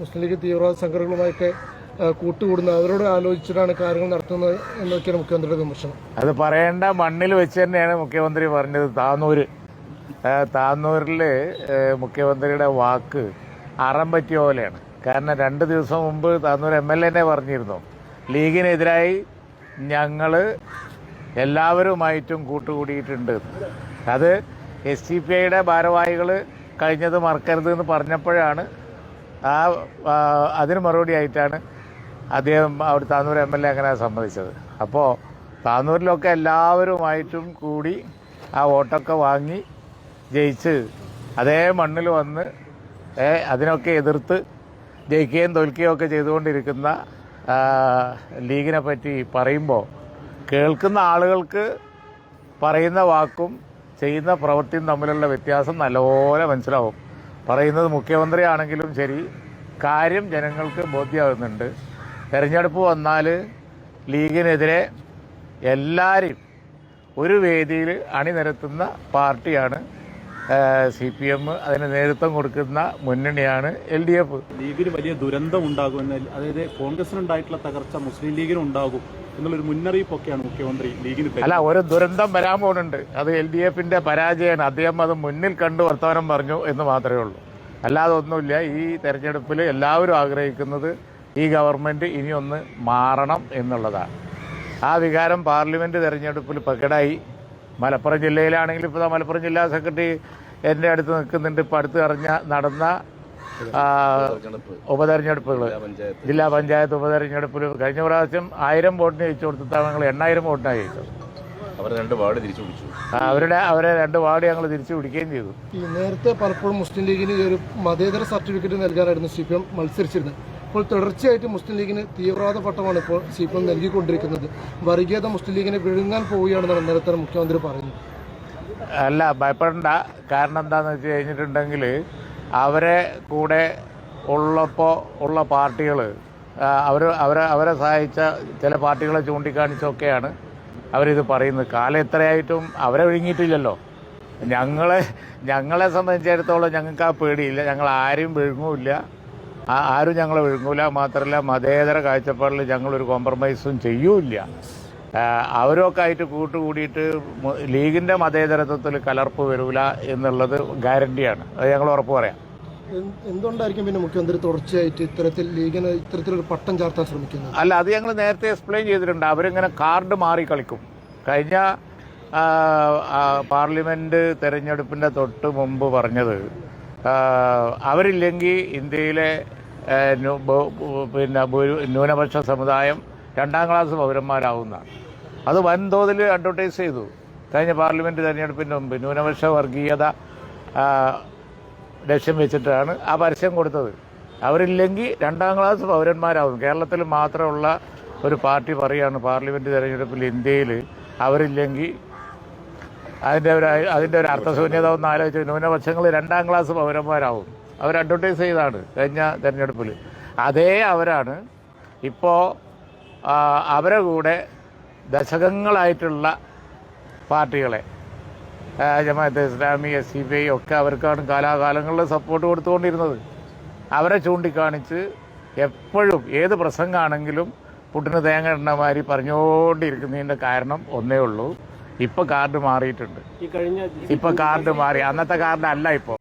മുസ്ലിം league തീവ്രവാദ സംഘടനകളുമായൊക്കെ കൂട്ടുകൂടുന്നത് അവരോട് ആലോചിച്ചിട്ടാണ് കാര്യങ്ങൾ നടത്തുന്നത് എന്നൊക്കെയാണ് മുഖ്യമന്ത്രിയുടെ വിമർശനം. അത് പറയേണ്ട മണ്ണിൽ വെച്ച് തന്നെയാണ് മുഖ്യമന്ത്രി പറഞ്ഞത്. താന്നൂര് താന്നൂരിൽ മുഖ്യമന്ത്രിയുടെ വാക്ക് അറം പറ്റിയ പോലെയാണ്. കാരണം രണ്ട് ദിവസം മുമ്പ് താന്നൂർ എം എൽ എന്നെ പറഞ്ഞിരുന്നു. ലീഗിനെതിരായി ഞങ്ങൾ എല്ലാവരുമായിട്ടും കൂട്ടുകൂടിയിട്ടുണ്ട്. അത് എസ് സി പി ഐയുടെ ഭാരവാഹികൾ കഴിഞ്ഞത് മറക്കരുത് എന്ന് പറഞ്ഞപ്പോഴാണ് ആ അതിന് മറുപടി ആയിട്ടാണ് അദ്ദേഹം അവിടെ താന്നൂർ എം എൽ എ അങ്ങനെ സമ്മതിച്ചത്. അപ്പോൾ താന്നൂരിലൊക്കെ എല്ലാവരുമായിട്ടും കൂടി ആ വോട്ടൊക്കെ വാങ്ങി ജയിച്ച് അതേ മണ്ണിൽ വന്ന് അതിനൊക്കെ എതിർത്ത് ജയിക്കുകയും തോൽക്കുകയും ഒക്കെ ചെയ്തുകൊണ്ടിരിക്കുന്ന ലീഗിനെ പറ്റി പറയുമ്പോൾ കേൾക്കുന്ന ആളുകൾക്ക് പറയുന്ന വാക്കും ചെയ്യുന്ന പ്രവൃത്തിയും തമ്മിലുള്ള വ്യത്യാസം നല്ലപോലെ മനസ്സിലാവും. പറയുന്നത് മുഖ്യമന്ത്രിയാണെങ്കിലും ശരി. കാര്യം ജനങ്ങൾക്ക് ബോധ്യമാകുന്നുണ്ട്. തെരഞ്ഞെടുപ്പ് വന്നാൽ ലീഗിനെതിരെ എല്ലാവരെയും ഒരു വേദിയിൽ അണിനിരത്തുന്ന പാർട്ടിയാണ് സി പി എം അതിന് നേതൃത്വം കൊടുക്കുന്ന മുന്നണിയാണ് എൽ ഡി എഫ്. ലീഗിന് വലിയ ദുരന്തം ഉണ്ടാകുമെന്ന് അതായത് കോൺഗ്രസിനുണ്ടായിട്ടുള്ള തകർച്ച മുസ്ലിം ലീഗിനും ഉണ്ടാകും എന്നുള്ളൊരു മുന്നറിയിപ്പൊക്കെയാണ് മുഖ്യമന്ത്രി ലീഗിന്. അല്ല ഒരു ദുരന്തം വരാൻ പോകുന്നുണ്ട്. അത് എൽ ഡി എഫിന്റെ പരാജയമാണ്. അദ്ദേഹം അത് മുന്നിൽ കണ്ട് വർത്തമാനം പറഞ്ഞു എന്ന് മാത്രമേ ഉള്ളൂ. അല്ലാതെ ഒന്നുമില്ല. ഈ തെരഞ്ഞെടുപ്പിൽ എല്ലാവരും ആഗ്രഹിക്കുന്നത് ഈ ഗവൺമെന്റ് ഇനിയൊന്ന് മാറണം എന്നുള്ളതാണ്. ആ വികാരം പാർലമെന്റ് തെരഞ്ഞെടുപ്പിൽ പ്രകടമായി. മലപ്പുറം ജില്ലയിലാണെങ്കിൽ ഇപ്പോൾ മലപ്പുറം ജില്ലാ സെക്രട്ടറി എന്റെ അടുത്ത് നിൽക്കുന്നുണ്ട്. ഇപ്പോൾ അടുത്ത് അറിഞ്ഞ നടന്ന ഉപതെരഞ്ഞെടുപ്പുകൾ ജില്ലാ പഞ്ചായത്ത് ഉപതെരഞ്ഞെടുപ്പിൽ കഴിഞ്ഞ പ്രാവശ്യം ആയിരം വോട്ടിന് ജയിച്ചു കൊടുത്തിട്ടാണ് ഞങ്ങൾ എണ്ണായിരം വോട്ടിനാണ് ജയിച്ചത്. അവർ രണ്ട് വാർഡ് തിരിച്ചു പിടിച്ചു. അവരുടെ അവരെ രണ്ട് വാർഡ് ഞങ്ങൾ തിരിച്ചു പിടിക്കുകയും ചെയ്തു. ഈ നേരത്തെ പലപ്പോഴും മുസ്ലിം ലീഗിന് ഒരു മതേതര സർട്ടിഫിക്കറ്റ് നൽകാനായിരുന്നു സി പി എം മത്സരിച്ചിരുന്നത്. ഇപ്പോൾ തുടർച്ചയായിട്ട് മുസ്ലിം ലീഗിന് തീവ്രവാദ പട്ടമാണ് ഇപ്പോൾ സി പി എം നൽകിക്കൊണ്ടിരിക്കുന്നത്. വർഗീയത മുസ്ലിം ലീഗിനെ വിഴുങ്ങാൻ പോവുകയാണെന്നാണ് നേരത്തെ മുഖ്യമന്ത്രി പറയുന്നത്. അല്ല ഭയപ്പെടണ്ട. കാരണം എന്താണെന്ന് വെച്ച് കഴിഞ്ഞിട്ടുണ്ടെങ്കിൽ അവരെ കൂടെ ഉള്ളപ്പോൾ ഉള്ള പാർട്ടികൾ അവർ അവരെ അവരെ സഹായിച്ച ചില പാർട്ടികളെ ചൂണ്ടിക്കാണിച്ചൊക്കെയാണ് അവരിത് പറയുന്നത്. കാലം എത്രയായിട്ടും അവരെ വിഴുങ്ങിയിട്ടില്ലല്ലോ. ഞങ്ങളെ ഞങ്ങളെ സംബന്ധിച്ചിടത്തോളം ഞങ്ങൾക്ക് ആ പേടിയില്ല. ഞങ്ങൾ ആരും വിഴുങ്ങൂല്ല. ആരും ഞങ്ങളെ വിഴുങ്ങൂല. മാത്രമല്ല മതേതര കാഴ്ചപ്പാടിൽ ഞങ്ങളൊരു കോംപ്രമൈസും ചെയ്യൂല ആ, അവരൊക്കെ ആയിട്ട് കൂട്ടുകൂടിയിട്ട് ലീഗിന്റെ ലീഗിന്റെ മതേതരത്വത്തിൽ കലർപ്പ് വരില്ല എന്നുള്ളത് ഗ്യാരണ്ടിയാണ്. അത് ഞങ്ങൾ ഉറപ്പ് പറയാം. എന്ത്- എന്തുകൊണ്ടായിരിക്കും പിന്നെ മുഖ്യമന്ത്രി തുടർച്ചയായിട്ട് ഇത്തരത്തിൽ ലീഗിന് ഇത്തരത്തിലൊരു പട്ടം ചാർത്താൻ ശ്രമിക്കുന്നത്? അല്ല അത് ഞങ്ങൾ നേരത്തെ എക്സ്പ്ലെയിൻ ചെയ്തിട്ടുണ്ട്. അവരിങ്ങനെ കാർഡ് മാറി കളിക്കും. കഴിഞ്ഞ പാർലമെന്റ് തെരഞ്ഞെടുപ്പിന്റെ തൊട്ട് മുമ്പ് പറഞ്ഞത് അവരില്ലെങ്കിൽ ഇന്ത്യയിലെ പിന്നെ ന്യൂനപക്ഷ സമുദായം രണ്ടാം ക്ലാസ് പൗരന്മാരാവുന്നതാണ് അത് വൻതോതിൽ അഡ്വർട്ടൈസ് ചെയ്തു. കഴിഞ്ഞ പാർലമെന്റ് തെരഞ്ഞെടുപ്പിന് മുമ്പ് ന്യൂനപക്ഷ വർഗീയത ലക്ഷ്യം വെച്ചിട്ടാണ് ആ പരസ്യം കൊടുത്തത്. അവരില്ലെങ്കിൽ രണ്ടാം ക്ലാസ് പൗരന്മാരാവും. കേരളത്തിൽ മാത്രമുള്ള ഒരു പാർട്ടി പറയുകയാണ് പാർലമെന്റ് തെരഞ്ഞെടുപ്പിൽ ഇന്ത്യയിൽ അവരില്ലെങ്കിൽ അതിന്റെ ഒരു അതിന്റെ ഒരു അർത്ഥശൂന്യത ഒന്ന് ആലോചിച്ച് ന്യൂനപക്ഷങ്ങൾ രണ്ടാം ക്ലാസ് പൗരന്മാരാവും. അവർ അഡ്വർട്ടൈസ് ചെയ്താണ് കഴിഞ്ഞ തിരഞ്ഞെടുപ്പിൽ അതേ അവരാണ്. ഇപ്പോൾ അവരെ കൂടെ ദശകങ്ങളായിട്ടുള്ള പാർട്ടികളെ Jamaat Islami S C B I ഒക്കെ അവർക്കാണ് കാലാകാലങ്ങളിൽ സപ്പോർട്ട് കൊടുത്തുകൊണ്ടിരുന്നത്. അവരെ ചൂണ്ടിക്കാണിച്ച് എപ്പോഴും ഏത് പ്രസംഗമാണെങ്കിലും പുട്ടിന് തേങ്ങ ഇടുന്ന മാതിരി പറഞ്ഞുകൊണ്ടിരിക്കുന്നതിന്റെ കാരണം ഒന്നേ ഉള്ളൂ. ഇപ്പം കാർഡ് മാറിയിട്ടുണ്ട്. ഇപ്പം കാർഡ് മാറി. അന്നത്തെ കാർഡ് അല്ല ഇപ്പോ.